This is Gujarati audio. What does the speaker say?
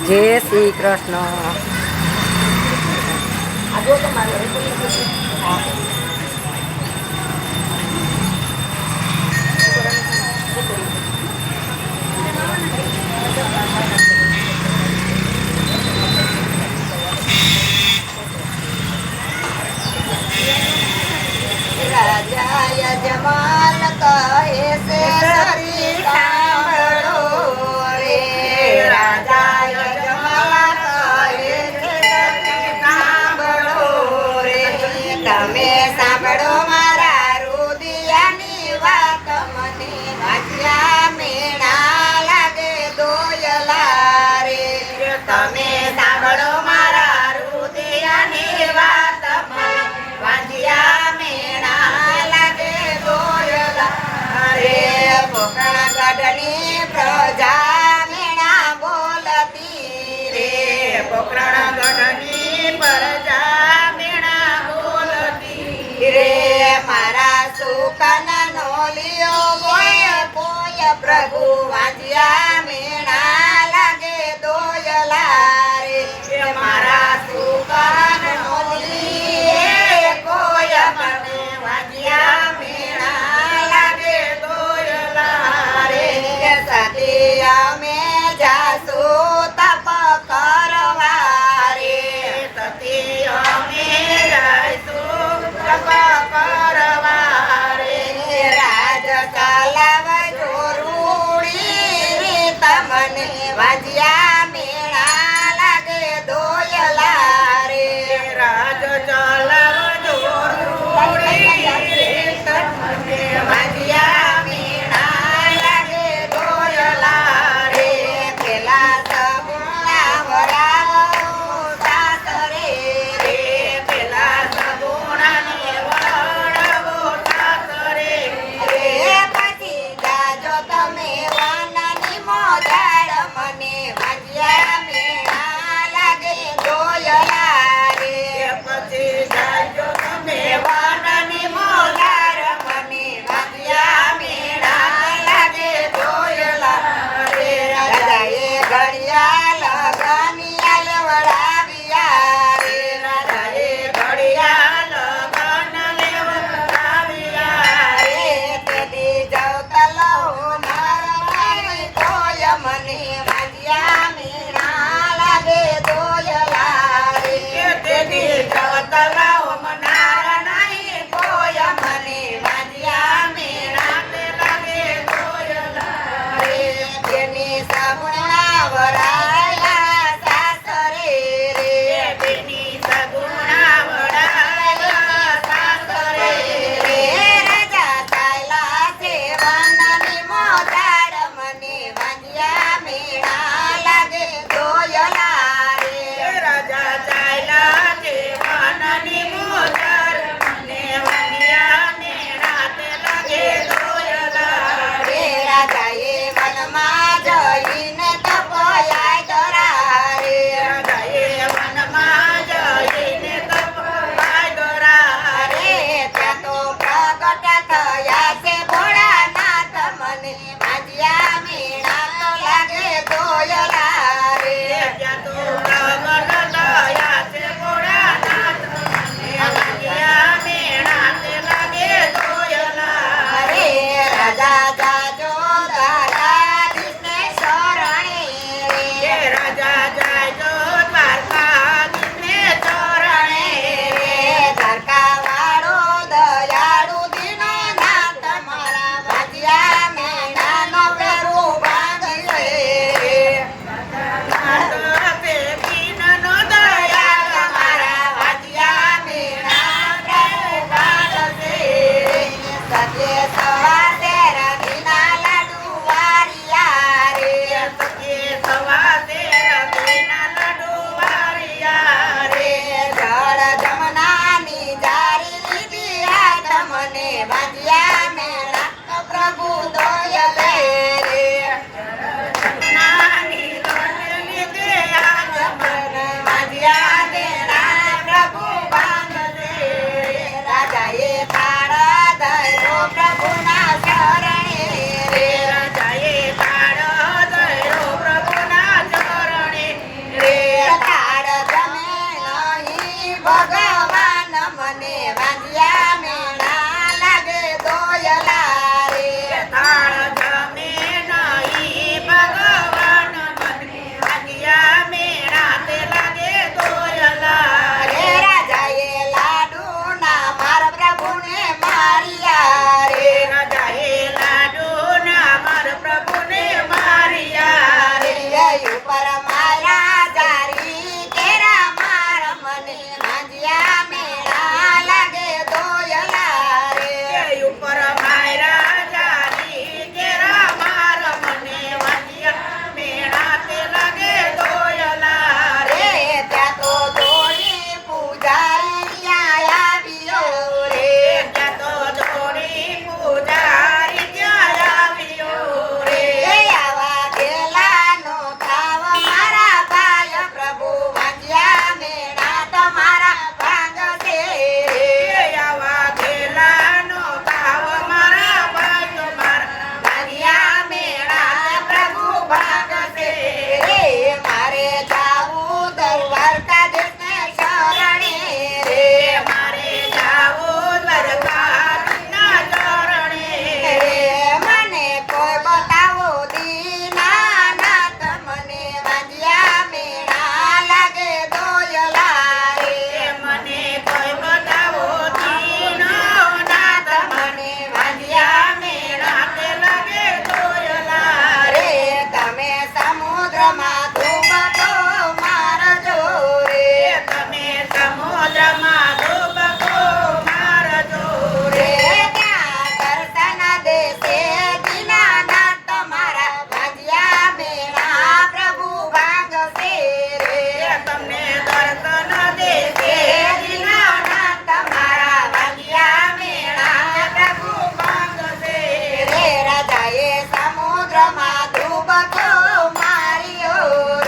જય શ્રી કૃષ્ણ. રાજા જમાલ કહે છે રે પોકણ ગઢની પ્રજા મીણા બોલતી રે. પોકણ ગઢની પ્રજા મીણા બોલતી રે. મારા સુકન નો લિયો કોઈ પ્રભુ વાંજ્યા પથો માર્યો